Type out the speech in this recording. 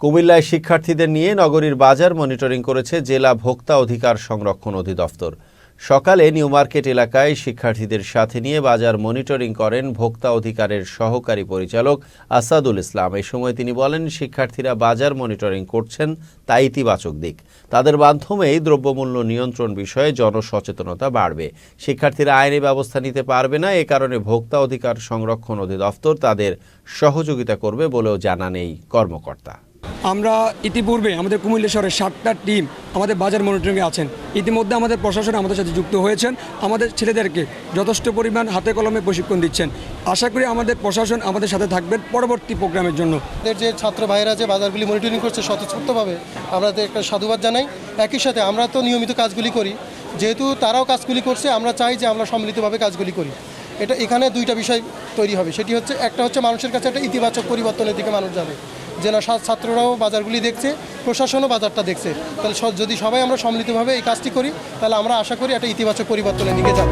কুমিল্লায় শিক্ষার্থীদের নিয়ে নগরীর বাজার মনিটরিং করেছে জেলা ভোক্তা অধিকার সংরক্ষণ অধিদপ্তর। সকালে নিউ মার্কেট এলাকায় শিক্ষার্থীদের সাথে নিয়ে বাজার মনিটরিং করেন ভোক্তা অধিকারের সহকারী পরিচালক আসাদুল ইসলাম। এই সময় তিনি বলেন, শিক্ষার্থীরা বাজার মনিটরিং করছেন, তা ইতিবাচক দিক। তাদের মাধ্যমেই দ্রব্যমূল্য নিয়ন্ত্রণ বিষয়ে জনসচেতনতা বাড়বে। শিক্ষার্থীরা আইনি ব্যবস্থা নিতে পারবে না, এ কারণে ভোক্তা অধিকার সংরক্ষণ অধিদপ্তর তাদের সহযোগিতা করবে বলেও জানান এই কর্মকর্তা। আমরা ইতিপূর্বে আমাদের কুমিল্লা শহরের সাতটা টিম আমাদের বাজার মনিটরিংয়ে আছেন। ইতিমধ্যে আমাদের প্রশাসন আমাদের সাথে যুক্ত হয়েছেন। আমাদের ছেলেদেরকে যথেষ্ট পরিমাণ হাতে কলমে প্রশিক্ষণ দিচ্ছেন। আশা করি আমাদের প্রশাসন আমাদের সাথে থাকবেন পরবর্তী প্রোগ্রামের জন্য। যে ছাত্র ভাইরা যে বাজারগুলি মনিটরিং করছে স্বতঃস্ফূর্তভাবে আমরা একটা সাধুবাদ জানাই। একই সাথে আমরা তো নিয়মিত কাজগুলি করি। যেহেতু তারাও কাজগুলি করছে, আমরা চাই যে আমরা সম্মিলিতভাবে কাজগুলি করি। এটা এখানে দুইটা বিষয় তৈরি হবে। সেটি হচ্ছে, একটা হচ্ছে মানুষের কাছে একটা ইতিবাচক পরিবর্তনের দিকে মানুষ যাবে। না ছাত্ররাও বাজারগুলি দেখছে, প্রশাসনও বাজারটা দেখছে। তাহলে যদি সবাই আমরা সম্মিলিতভাবে এই কাজটি করি, তাহলে আমরা আশা করি একটা ইতিবাচক পরিবর্তনের দিকে যাব।